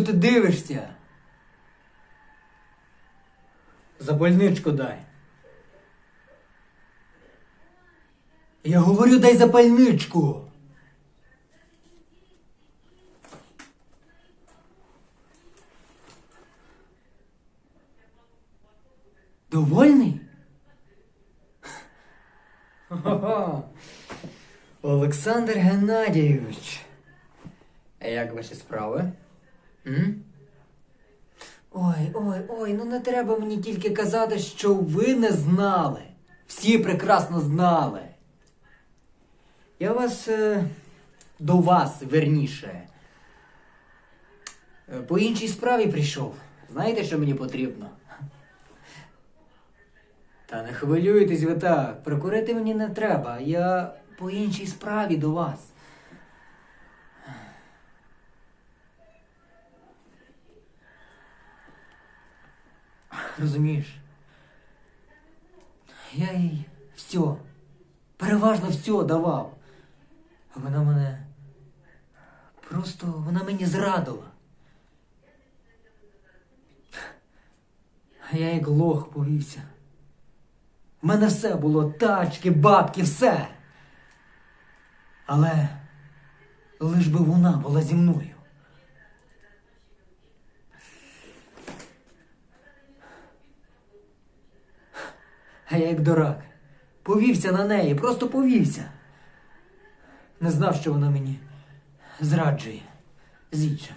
дивишся? Запальничку дай. Я говорю, дай запальничку. Довольний? Хо-хо. Олександр Геннадійович. Як ваші справи? Ой, ой, ой, ну не треба мені тільки казати, що ви не знали. Всі прекрасно знали. Я вас е, до вас верніше. е, По іншій справі прийшов. Знаєте, що мені потрібно? Та не хвилюйтесь ви так. Прокурити мені не треба. Я по іншій справі до вас. Розумієш? Я їй все, переважно все давав. А вона мене. Просто вона мені зрадила. А я як лох повівся. У мене все було тачки, бабки, все. Але лиш би вона була зі мною. А я як дурак. Повівся на неї, просто повівся. Не знав, що вона мені зраджує з іншим.